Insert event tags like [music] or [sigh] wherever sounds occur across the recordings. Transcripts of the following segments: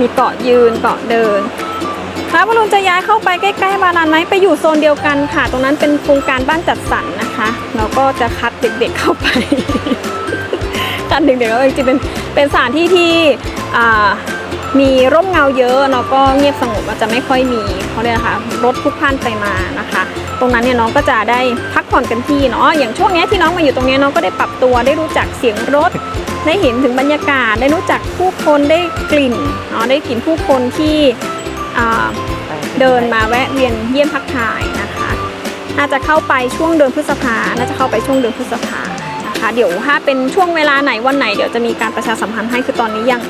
มีเกาะยืนเกาะเดินถ้าพลุงจะย้ายเข้าไปใกล้ๆบาลานไนท์ไปอยู่โซนเดียวกันค่ะ ตรงนั้นเป็นโครงการบ้านจัดสรรนะคะเราก็จะคัดเด็กๆเข้าไปคัดเด็กๆเข้าไปจริงๆเป็นเป็นสถานที่ที่มีร่มเงาเยอะแล้วก็เงียบสงบอาจจะไม่ค่อยมีเขาเรียกนะคะรถพลุกพล่านไปมานะคะ ตรงนั้นเนี่ยน้องก็จะได้พักผ่อนกันที่เนาะอย่างช่วงนี้ที่น้องมาอยู่ตรงนี้น้องก็ได้ปรับตัวได้รู้จักเสียงรถ ได้เห็นถึงบรรยากาศได้รู้จักผู้คนได้กลิ่นเนาะได้กลิ่นผู้คนที่เดินมาแวะเวียนเยี่ยมพักทายนะคะ น่าจะเข้าไปช่วงเดือนพฤษภา น่าจะเข้าไปช่วงเดือนพฤษภานะคะ เดี๋ยวถ้าเป็นช่วงเวลาไหนวันไหนเดี๋ยวจะมีการประชาสัมพันธ์ให้คือตอนนี้ยัง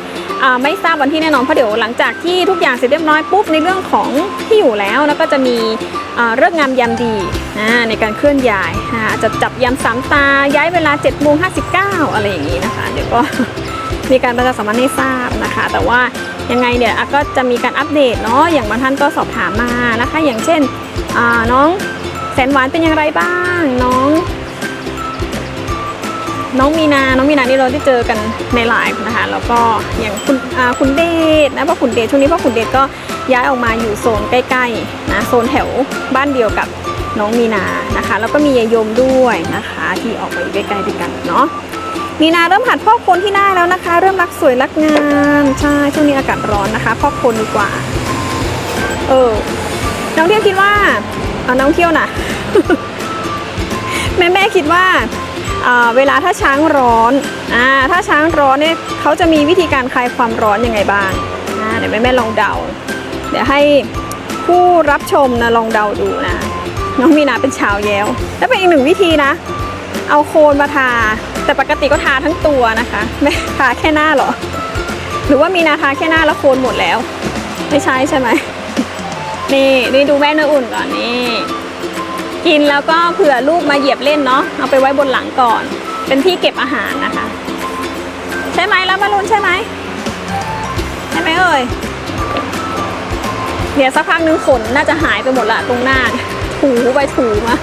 ไม่ทราบวันที่แน่นอนเพราะเดี๋ยวหลังจากที่ทุกอย่างเสร็จเรียบร้อยปุ๊บในเรื่องของที่อยู่แล้วแล้วก็จะมีเลิกษ์งามยามดีในการเคลื่อนย้ายอาจจะจับยามสามตาย้ายเวลา7จ็ดโมงห้อะไรอย่างนี้นะคะ เดี๋ยวก็มีการประชาสัมพันธ์ให้ทราบนะคะ แต่ว่ายังไงเนี่ยก็จะมีการอัปเดตเนาะอย่างบางท่านก็สอบถามมานะคะ อย่างเช่นน้องแสนหวานเป็นอย่างไรบ้าง น้อง น้องมีนา น้องมีนานี่เราได้เจอกันในไลฟ์นะคะ แล้วก็อย่างคุณคุณเดชนะพ่อขุนเดชช่วงนี้พ่อขุนเดชก็ย้ายออกมาอยู่โซนใกล้ๆนะโซนแถวบ้านเดียวกับน้องมีนานะคะ แล้วก็มียายยมด้วยนะคะ ที่ออกมาอยู่ใกล้ๆด้วยกันเนาะมีนาเริ่มหัดพ่อคนที่หน้าแล้วนะคะ เริ่มรักสวยรักงามใช่ช่วงนี้อากาศร้อนนะคะพ่อคนดีกว่า เออน้องเที่ยวคิดว่าเอาน้องเที่ยวนะแม่แม่คิดว่า เวลาถ้าช้างร้อนอถ้าช้างร้อนเนี่ยเขาจะมีวิธีการคลายความร้อนยังไงบ้างเดี๋ยวแม่แม่ลองเดา เดี๋ยวให้ผู้รับชมนะลองเดาดูนะ น้องมีนาเป็นชาวแย้ว และเป็นอีกหนึ่งวิธีนะ เอาโคนมาทา แต่ปกติก็ทาทั้งตัวนะคะไม่ทาแค่หน้าเหรอ หรือว่ามีนาทาแค่หน้าแล้วโคนหมดแล้ว ไม่ใช่ใช่ไหมนี่นี่ดูแม่เนื้ออุ่นก่อนนี่ กินแล้วก็เผื่อลูกมาเหยียบเล่นเนาะเอาไปไว้บนหลังก่อน เป็นที่เก็บอาหารนะคะ ใช่ไหมแล้วมารุนใช่ไหมใช่ไหมเอ่ยเดี๋ยวสักพักนึงขนน่าจะหายไปหมดละตรงหน้า ถูไปถูมา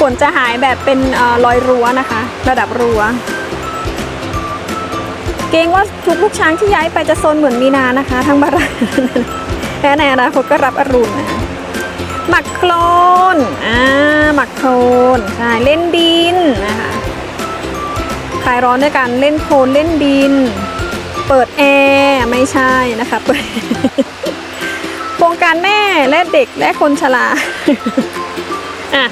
ฝนจะหายแบบเป็นเอ่อรอยรั้วนะคะ ระดับรั้วเกรงว่าทุกลูกช้างที่ย้ายไปจะโซนเหมือนมีนานะคะ ทั้งบาราและในอนาคตก็รับอรุณนะ หมักโคลนอ่าหมักโคลนใช่เล่นดินนะคะคลายร้อนด้วยการเล่นโคลนเล่นดิน เปิดแอร์ไม่ใช่นะคะเปิดโครงการแม่และเด็กและคนชราอะ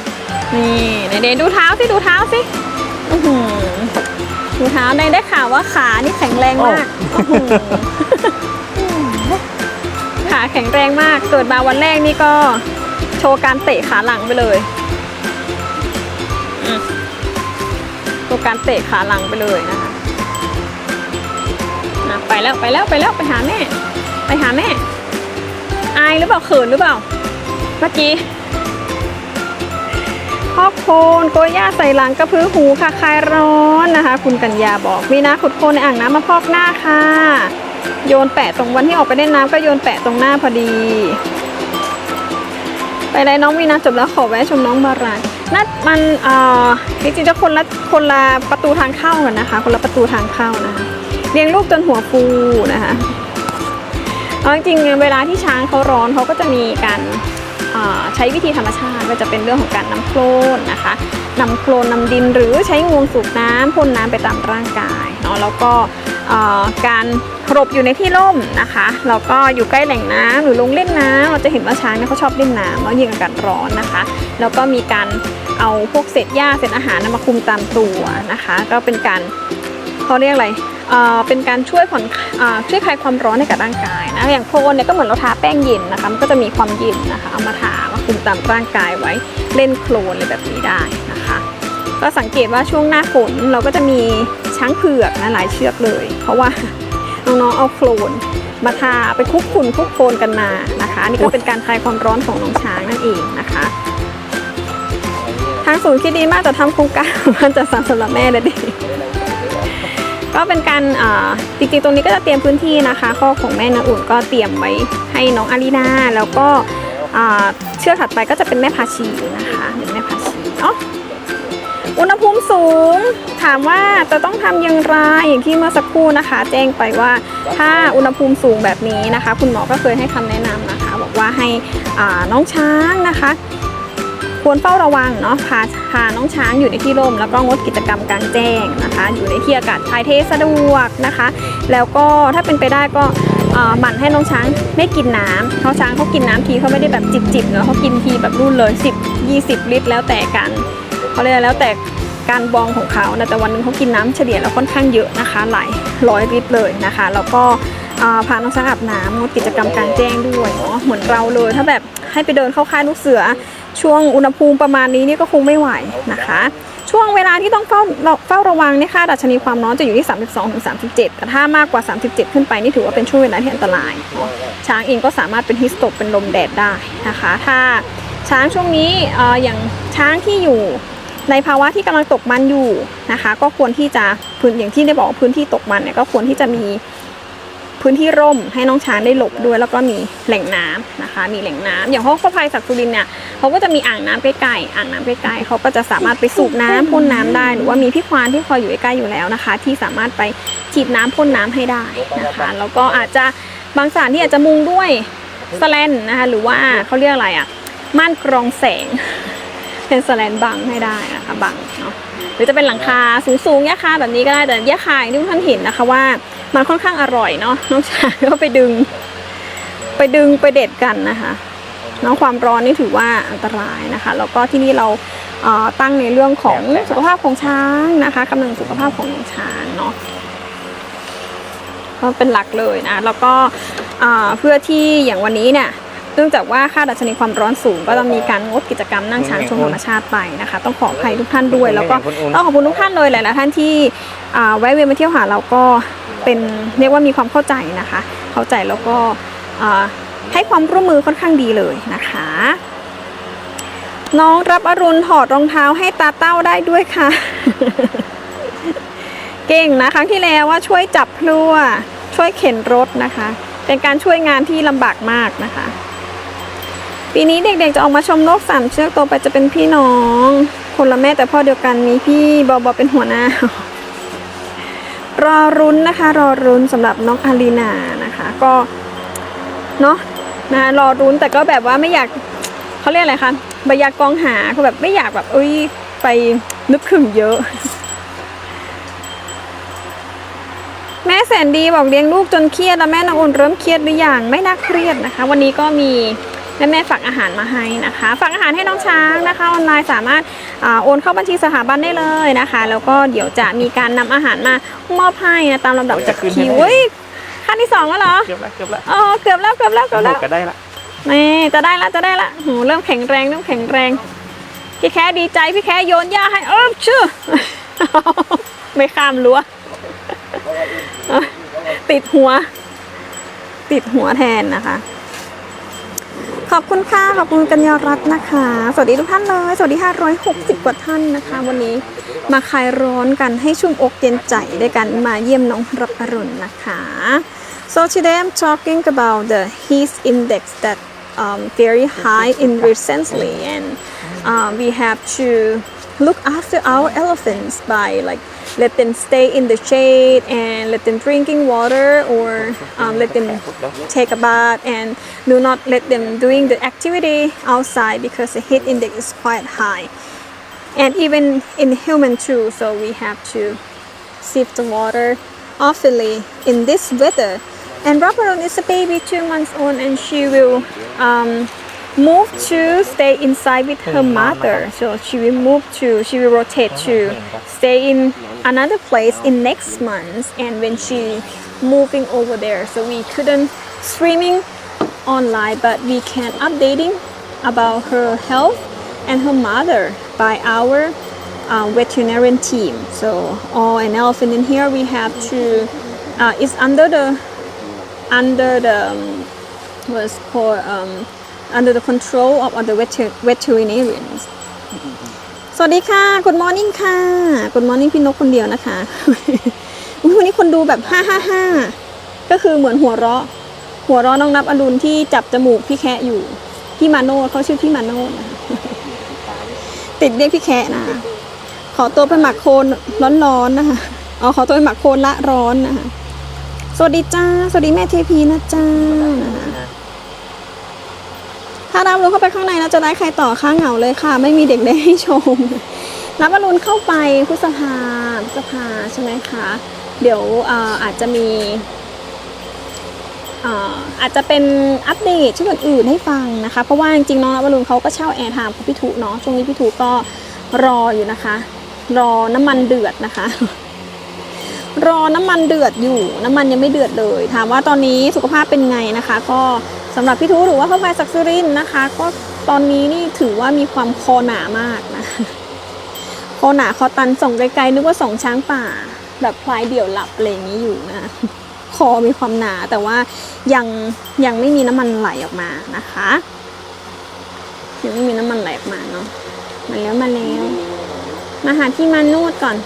นี่ไหนๆดูเท้าสิดูเท้าสิอื้อหือดูเท้าในได้ข่าวว่าขานี่แข็งแรงมากอื้อหือขาแข็งแรงมากเกิดมาวันแรกนี่ก็ โชว์การเตะขาหลังไปเลยโชว์การเตะขาหลังไปเลยนะคะไปแล้วไปแล้วไปแล้วไปหาแม่ ไปหาแม่ อายหรือเปล่าเขินหรือเปล่า เมื่อกี้พอกโคนโกย่าใส่หลังกระพือหูค่ะคลายร้อนนะคะ คุณกัญญาบอกมีนะขุดโคนในอ่างน้ำมาพอกหน้าค่ะ โยนแปะตรงวันที่ออกไปเล่นน้ำก็โยนแปะตรงหน้าพอดี ไปเลยน้องมีนาจบแล้วขอแวะชมน้องบารานนัดมันเอ่อจริงๆจะคนละคนละประตูทางเข้ากันนะคะ คนละประตูทางเข้านะคะเลี้ยงลูกจนหัวฟูนะคะเอาจริงๆเวลาที่ช้างเขาร้อนเขาก็จะมีการอ่าใช้วิธีธรรมชาติก็จะเป็นเรื่องของการนำโคลนนะคะนำโคลนนำดินหรือใช้งวงสูบน้ำพ่นน้ำไปตามร่างกายเนาะแล้วก็ การหลบอยู่ในที่ร่มนะคะแล้วก็อยู่ใกล้แหล่งน้ำหรือลงเล่นน้ำเราจะเห็นว่าช้างเนี่ยเขาชอบเล่นน้ำแล้วยิ่งอากาศร้อนนะคะ แล้วก็มีการเอาพวกเศษหญ้าเศษอาหารมาคลุมตามตัวนะคะ ก็เป็นการเขาเรียกอะไรเป็นการช่วยผ่อนช่วยคลายความร้อนให้กับร่างกายนะอย่างโคลนเนี่ยก็เหมือนเราทาแป้งเย็นนะคะมันก็จะมีความเย็นนะคะเอามาทามาคลุมตามร่างกายไว้เล่นโคลนอะไรแบบนี้ได้นะคะ ก็สังเกตว่าช่วงหน้าฝนเราก็จะมี ช้างเผือกนะหลายเชือกเลย เพราะว่าน้องๆเอาโคลนมาทาไปคุกฝุ่นคุกโคลนกันมานะคะนี่ก็เป็นการคลายความร้อนของน้องช้างนั่นเองนะคะ ทางศูนย์คิดดีมากจะทำโครงการมันจะสานสำหรับแม่และเด็กก็เป็นการจริงๆตรงนี้ก็จะเตรียมพื้นที่นะคะข้อของแม่นาอุ่นก็เตรียมไว้ให้น้องอารีนาแล้วก็เชือกถัดไปก็จะเป็นแม่พาชีนะคะเป็นแม่พาชีเนาะ อุณหภูมิสูง ถามว่าจะต้องทำอย่างไรอย่างที่เมื่อสักครู่นะคะ แจ้งไปว่าถ้าอุณหภูมิสูงแบบนี้นะคะ คุณหมอก็เคยให้คำแนะนำนะคะ บอกว่าให้น้องช้างนะคะควรเฝ้าระวังเนาะพาพาน้องช้างอยู่ในที่ร่ม แล้วก็งดกิจกรรมกลางแจ้งนะคะ อยู่ในที่อากาศถ่ายเทสะดวกนะคะ แล้วก็ถ้าเป็นไปได้ก็หมั่นให้น้องช้างไม่กินน้ำเพราช้างเขากินน้ำทีเขาไม่ได้แบบจิบๆเนาะเขากินทีแบบรุ่นเลย 10 20 ลิตร แล้วแต่กัน เขาเรียกแล้วแต่การบองของเขานะแต่วันหนึงเขากินน้ำเฉลี่ยแล้วค่อนข้างเยอะนะคะหลายร้อยลิตรเลยนะคะ แล้วก็พาน้องช้างอาบน้ำงดกิจกรรมกลางแจ้งด้วยเนาะเหมือนเราเลย ถ้าแบบให้ไปเดินเข้าค่ายลูกเสือ ช่วงอุณหภูมิประมาณนี้นี่ก็คงไม่ไหวนะคะ ช่วงเวลาที่ต้องเฝ้าเฝ้าระวังเนี่ยค่าดัชนีความร้อนจะอยู่ที่ 32ถึง37 แต่ถ้ามากกว่า 37 ขึ้นไปนี่ถือว่าเป็นช่วงเวลาที่อันตราย ช้างเองก็สามารถเป็นฮิสโตกเป็นลมแดดได้นะคะ ถ้าช้างช่วงนี้อออย่างช้างที่อยู่ ในภาวะที่กำลังตกมันอยู่นะคะ ก็ควรที่จะพื้นอย่างที่ได้บอกพื้นที่ตกมันเนี่ยก็ควรที่จะมีพื้นที่ร่มให้น้องช้างได้หลบด้วย แล้วก็มีแหล่งน้ำนะคะ มีแหล่งน้ำอย่างห้องพระภัยศักดิ์สุรินเนี่ยเขาก็จะมีอ่างน้ำใกล้ๆอ่างน้ำใกล้ๆเขาก็จะสามารถไปสูบน้ำพ่นน้ำได้ หรือว่ามีพี่ควานที่คอยอยู่ใกล้อยู่แล้วนะคะ ที่สามารถไปฉีดน้ำพ่นน้ำให้ได้นะคะ แล้วก็อาจจะบางสถานที่อาจจะมุงด้วยสแลนนะคะหรือว่าเขาเรียกอะไรอะม่านกรองแสง เป็นสแลนบังให้ได้นะคะบังเนาะหรือจะเป็นหลังคาสูงๆหญ้าคาแบบนี้ก็ได้แต่หญ้าคาอย่างที่ทุกท่านเห็นนะคะว่ามันค่อนข้างอร่อยเนาะน้องชายก็ไปดึง ไปดึงไปเด็ดกันนะคะเนาะความร้อนนี่ถือว่าอันตรายนะคะ แล้วก็ที่นี่เราเอ่อตั้งในเรื่องของสุขภาพของช้างนะคะกำลังสุขภาพของช้างเนาะก็เป็นหลักเลยนะแล้วก็เอ่อเพื่อที่อย่างวันนี้เนี่ย นื่องจากว่าค่าดัชนีความร้อนสูง ก็ต้องมีการงดกิจกรรมนั่งช้างชมธรรมชาติไปนะคะ ต้องขออภัยทุกท่านด้วย แล้วก็ต้องขอบคุณทุกท่านเลยหลายๆท่านที่อ่าแวะเวียนมาเที่ยวหาเราก็เป็นเรียกว่ามีความเข้าใจนะคะ เข้าใจแล้วก็อ่าให้ความร่วมมือค่อนข้างดีเลยนะคะ น้องรับอรุณถอดรองเท้าให้ตาเต้าได้ด้วยค่ะ เก่งนะครั้งที่แล้วว่าช่วยจับพลั่วช่วยเข็นรถนะคะ เป็นการช่วยงานที่ลำบากมากนะคะ ปีนี้เด็กๆจะออกมาชมนกสามเชือกโตไปจะเป็นพี่น้อง คนละแม่แต่พ่อเดียวกันมีพี่บอบอเป็นหัวหน้า รอรุ้นนะคะ รอรุ้นสำหรับน้องอารีนานะคะ ก็เนาะนะรอรุ้นแต่ก็แบบว่าไม่อยากเขาเรียกอะไรคะบยากองหาคือแบบไม่อยากแบบเอ้ยไปนึกถึงเยอะ แม่แสนดีบอกเลี้ยงลูกจนเครียดแล้วแม่น้องอุ่นเริ่มเครียดหรือยังไม่น่าเครียดนะคะ วันนี้ก็มี แม่แม่ๆฝากอาหารมาให้นะคะ ฝากอาหารให้น้องช้างนะคะออนไลน์สามารถอาโอนเข้าบัญชีสถาบันได้เลยนะคะ แล้วก็เดี๋ยวจะมีการนำอาหารมามอบให้นะตามลำดับจากคิวเฮ้ยขั้นที่สองแล้วเหรอเกือบแล้วเกือบแล้วอ๋อเกือบแล้วเกือบแล้วเกือบหแล้มวดก็ได้ละนี่จะได้ละจะได้ละโหเริ่มแข็งแรงเริ่มแข็งแรงพี่แค่ดีใจพี่แค่โยนหญ้าให้เออชื่อไม่ข้ามรั้วติดหัว ติดหัวแทนนะคะ ขอบคุณค่ะ ขอบคุณกัญญารัตน์นะคะ สวัสดีทุกท่านเลย สวัสดี 560 กว่าท่านนะคะ วันนี้มาคลายร้อนกันให้ชุ่มอกเย็นใจด้วยกันมาเยี่ยมน้องรับอรุณนะคะ so today I'm talking about the heat index that um, very high in recently and uh, we have to look after our elephants by like let them stay in the shade and let them drinking water or um, let them take a bath and do not let them doing the activity outside because the heat index is quite high. And even in human too so we have to sieve the water awfully in this weather. And Raparon is a baby two months old and she will um, move to stay inside with her mother. so she will move to she will rotate to stay in another place in next month. And when she moving over there so we couldn't streaming online but we can updating about her health and her mother by our uh, veterinarian team. So all an elephant in here we have to uh, it's under the under the um, what's called um, under the control of other veter- veterinarians สวัสดีค่ะ Good morning ค่ะ Good morning พี่นกคนเดียวนะคะ วันนี้คนดูแบบ555ก็คือเหมือนหัวเราะ หัวเราะน้องนับอรุณที่จับจมูกพี่แคะอยู่ พี่มาโนดเขาชื่อพี่มาโนดนติดเรียกพี่แคะนะ ขอตัวไปหมักโคลนร้อนๆนะคะ เอาขอตัวไปหมักโคลนละร้อนนะคะ สวัสดีจ้า สวัสดีแม่เทพีนะจ้านะคะ ถ้ารับรู้เข้าไปข้างในนะจะได้ใครต่อข้างเหงาเลยค่ะ ไม่มีเด็กได้ให้ชมรับบอลลูนเข้าไปพฤษภาพฤษภาใช่ไหมคะ เดี๋ยวออาจจะมีอาจจะเป็นอัปเดตช่วงอื่นๆให้ฟังนะคะ เพราะว่าจริงๆน้องรับบอลลูนเขาก็เช่าแอร์ไทม์ของพี่ทุเนาะช่วงนี้พี่ทุก็รออยู่นะคะ รอน้ำมันเดือดนะคะ รอน้ำมันเดือดอยู่ น้ำมันยังไม่เดือดเลย ถามว่าตอนนี้สุขภาพเป็นไงนะคะ ก็ สำหรับพี่ทุหรือว่าพ่อพายศักดิ์สุรินนะคะ ก็ตอนนี้นี่ถือว่ามีความคอหนามากนะคอหนาคอตันส่งไกลๆนึกว่าส่องช้างป่า แบบพลายเดี่ยวหลับอะไรอย่างนี้อยู่นะคอมีความหนาแต่ว่ายังยังไม่มีน้ำมันไหลออกมานะคะ ยังไม่มีน้ำมันไหลออกมาเนาะมาแล้วมาแล้วมาหาพี่มานูดก่อน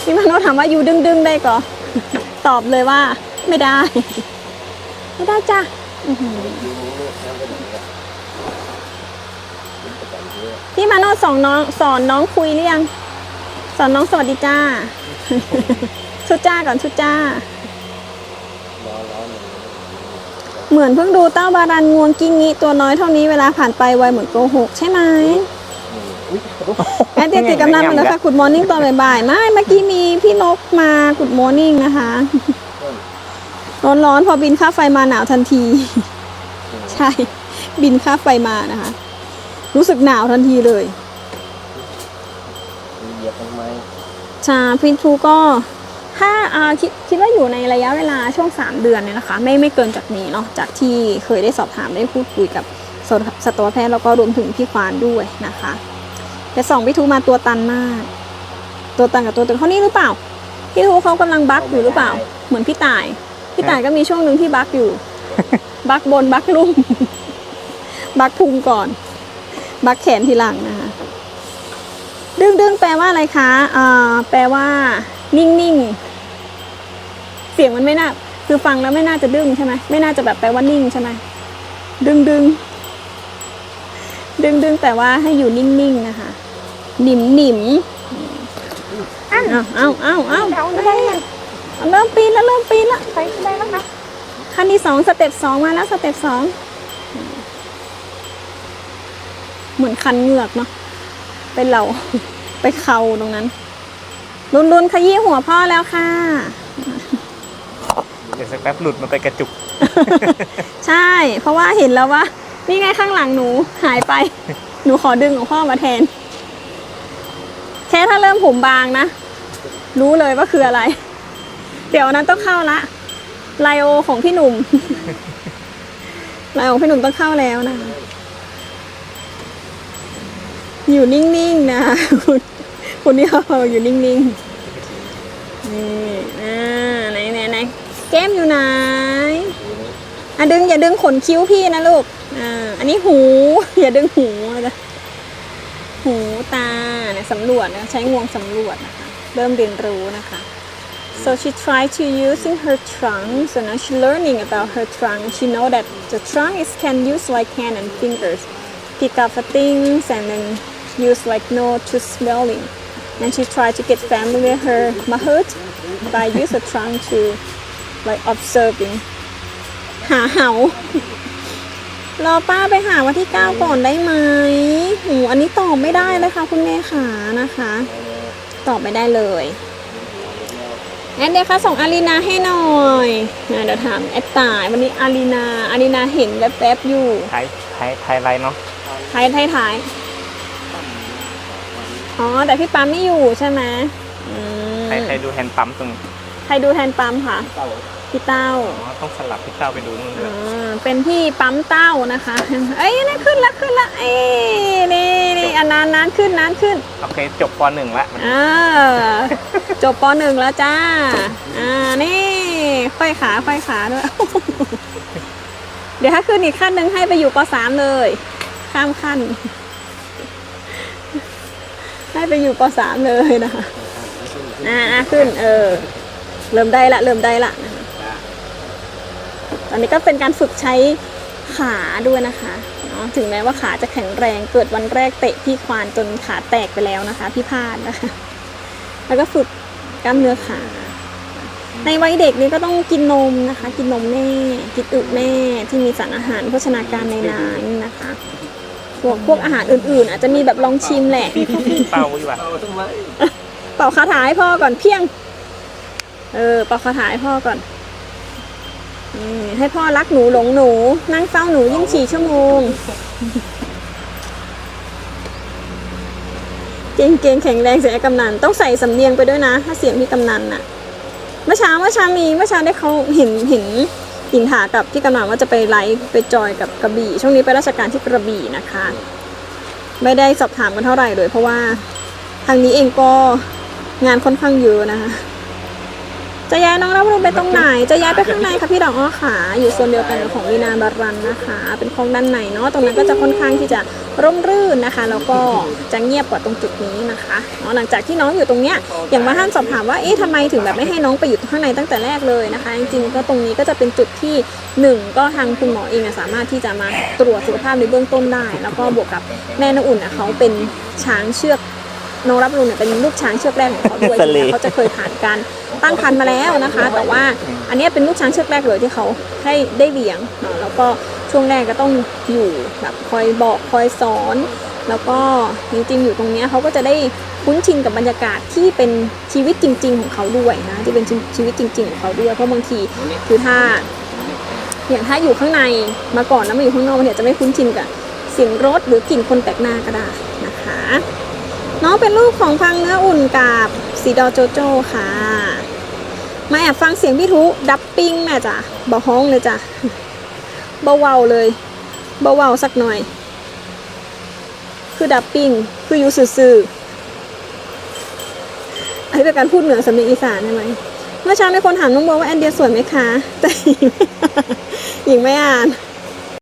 พี่มาโนถามว่าอยู่ดึงดึงๆได้ก่อตอบเลยว่า ไม่ได้ ไม่ได้จ้ะ พี่มาโนสอนน้องสอนน้องคุยหรือยัง สอนน้องสวัสดีจ้า ชุดจ้าก่อนชุดจ้า เหมือนเพิ่งดูเต้าบารันงวงกิ้งงี้ตัวน้อยเท่านี้เวลาผ่านไปไวเหมือนโกหกใช่ไหมแอนเตียติกำลังมาแล้วค่ะกุดมอร์นิ่งตอนบ่ายๆไม่เมื่อกี้มีพี่นกมากุดมอร์นิ่งนะคะ ร้อนๆพอบินค่าไฟมาหนาวทันที ใช่ บินค่าไฟมานะคะ รู้สึกหนาวทันทีเลยเหยียบทำไมชาพินทูก็ถ้าอ่าคิดคิดว่าอยู่ในระยะเวลาช่วง 3 เดือนเนี่ยนะคะ ไม่ไม่เกินจากนี้เนาะจากที่เคยได้สอบถามได้พูดคุยกับสัตวสัตวแพทย์แล้วก็รวมถึงพี่ควานด้วยนะคะ แต่สองพี่ทูมาตัวตันมาก ตัวตันกับตัวตึงเขานี่หรือเปล่า พี่ทูเขากำลังบักอยู่หรือเปล่า เหมือนพี่ต่าย พี่ต่ายก็มีช่วงหนึ่งที่บักอยู่ บักบนบักลุ่ม บักพุงก่อน บักแขนทีหลังนะคะดึงดึงแปลว่าอะไรคะอ่าแปลว่า นิ่งนิ่งเสียงมันไม่น่า คือฟังแล้วไม่น่าจะดึงใช่ไหมไม่น่าจะแบบแปลว่านิ่งใช่ไหมดึงดึงดึงดึงแปลว่าให้อยู่นิ่งๆนะคะ หนิมหนิมเอาเอาเอาเอาเอาได้ยัง เริ่มปีนแล้วเริ่มปีนแล้วใช้ได้แล้วนะขั้นที่สองสเต็ปสองมาแล้วสเต็ปสองเหมือนคันเหงือกเนาะเป็นเราไปเข่าตรงนั้นรุนรุนๆขยี้หัวพ่อแล้วค่ะเดี๋ยวสักแป๊บหลุดมันไปกระจุก ใช่ เพราะว่าเห็นแล้วว่า นี่ไงข้างหลังหนูหายไป หนูขอดึงของพ่อมาแทน แค่ถ้าเริ่มผมบางนะ รู้เลยว่าคืออะไร เดี๋ยวนั้นต้องเข้าละไลโอของพี่หนุ่ม ไลโอของพี่หนุ่มต้องเข้าแล้วนะ อยู่นิ่งๆนะคุณคุณนี่เขาอยู่นิ่งๆนี่อ่าไหนไหนไหนแก้มอยู่ไหนอะดึงอย่าดึงขนคิ้วพี่นะลูกอ่าอันนี้หู อย่าดึงหูนะหูตาเนี่ยสำรวจนะใช้งวงสำรวจนะคะ เริ่มเรียนรู้นะคะ so she tried to using her trunk so now she learning about her trunk she know that the trunk is can use like hand and fingers pick up the things and then use like nose to smelling and she tried to get familiar her mahut by use the trunk to like observing [laughs] หาเหารอป้าไปหาวันที่ 9 ก่อนได้ไหมหูอันนี้ตอบไม่ได้เลยค่ะคุณแม่ขานะคะ ตอบไม่ได้เลย [laughs] แอดเดี๋ยวค่ะส่งอารีนาให้หน่อยอะเดี๋ยวถามแอดตายวันนี้อารีนาอารีนาเห็นแวบๆอยู่ไทยไทยไทยไรเนาะท้ายท้ายท้ายอ๋อแต่พี่ปั๊มไม่อยู่ใช่ไหมอืมใครใครดูแฮนด์ปั๊มตรงนี้ใครดูแทนปั๊มค่ะ พี่เต้าอ๋อต้องสลับพี่เต้าไปดูนู่นด้วอ่ยาเป็นพี่ปั๊มเต้านะคะ เอ้ยนี่ขึ้นละขึ้นละเอ้ยนี่นี่อันนานนานขึ้นนานขึ้น โอเคจบปหนึ่งละมันอ่าจบปหนึ่งแล้วจ้า อ่า นี่ค่อยขาค่อยขาด้วย เดี๋ยวถ้าขึ้นอีกขั้นหนึ่งให้ไปอยู่ปสามเลย ข้ามขั้น ให้ไปอยู่ปสามเลยนะคะ อ่าอ่าขึ้น เออ เริ่มได้ละ เริ่มได้ละนะคะ ตอนนี้ก็เป็นการฝึกใช้ขาด้วยนะคะอ๋อนาะถึงแม้ว่าขาจะแข็งแรงเกิดวันแรกเตะพี่ควานจนขาแตกไปแล้วนะคะ พี่พาดนะคะ แล้วก็ฝึกกล้ามเนื้อขา ในวัยเด็กนี่ก็ต้องกินนมนะคะ กินนมแม่ กินอึแม่ที่มีสารอาหารโภชนาการในนั้นนะคะพวกพวกอาหารอื่นๆ อาจจะมีแบบลองชิมแหละเป่าอยู่ว่ะเป่าคาถาให้พ่อก่อนเพียง เออเป่าคาถาให้พ่อก่อนอืม ให้พ่อรักหนูหลงหนู นั่งเฝ้าหนูยิ่งสี่ชั่วโมง เก่งเก่งแข็งแรงเสียงกำนันต้องใส่สำเนียงไปด้วยนะ ถ้าเสียงพี่กำนันน่ะ เมื่อเช้าเมื่อเช้ามีเมื่อเช้าได้เขาเห็นเห็นหญิงถากับพี่กำนันว่าจะไปไลฟ์ไปจอยกับกระบี่ ช่วงนี้ไปราชการที่กระบี่นะคะ ไม่ได้สอบถามกันเท่าไหร่เลย เพราะว่าทางนี้เองก็งานค่อนข้างเยอะนะคะ จะย้ายน้องรับรู้ไปตรงไหน จะย้ายไปข้างในค่ะพี่ดอกอ้อขาอยู่โซนเดียวกันกับของวีนาบารันนะคะ เป็นคลองด้านในเนาะตรงนั้นก็จะค่อนข้างที่จะร่มรื่นนะคะ แล้วก็จะเงียบกว่าตรงจุดนี้นะคะเนาะหลังจากที่น้องอยู่ตรงเนี้ยอย่างบางท่านสอบถามว่าเอ๊ะทำไมถึงแบบไม่ให้น้องไปอยู่ข้างในตั้งแต่แรกเลยนะคะ จริงๆก็ตรงนี้ก็จะเป็นจุดที่หนึ่งก็ทางคุณหมอเองอะสามารถที่จะมาตรวจสุขภาพในเบื้องต้นได้ แล้วก็บวกกับแม่น้ำอุ่นอะเขาเป็นช้างเชือกน้องรับรู้เนี่ยเป็นลูกช้างเชือกแรกของเขาด้วยทะเลเขาจะเคยผ่านการ ตั้งครรภ์มาแล้วนะคะ แต่ว่าอันนี้เป็นลูกช้างเชือกแรกเลยที่เขาให้ได้เลี้ยงเนาะแล้วก็ช่วงแรกก็ต้องอยู่แบบคอยบอกคอยสอน แล้วก็จริงๆอยู่ตรงนี้เขาก็จะได้คุ้นชินกับบรรยากาศที่เป็นชีวิตจริง ๆ ของเขาด้วยนะที่เป็นชีวิตจริง ๆ ของเขาด้วยเพราะบางทีคือถ้าอย่างถ้าอยู่ข้างในมาก่อนแล้วมาอยู่ข้างนอกเนี่ยจะไม่คุ้นชินกับเสียงรถหรือกลิ่นคนแปลกหน้าก็ได้นะคะ น้องเป็นลูกของพังเนื้ออุ่นกับสีดอโจโจ้ค่ะ มาแอบฟังเสียงพี่ทุดับปิ้งแม่จ้ะเบาฮ้องเลยจ้ะเบาเวาเลยเบาเวาสักหน่อย คือดับปิ้งคืออยู่ซื่อๆอันนี้เป็นการพูดเหนือสำเนียงอีสานใช่ไหมเมื่อเช้ามีคนถามน้องโบว่าแอนเดียสวยไหมคะ แต่หญิงไม่อ่าน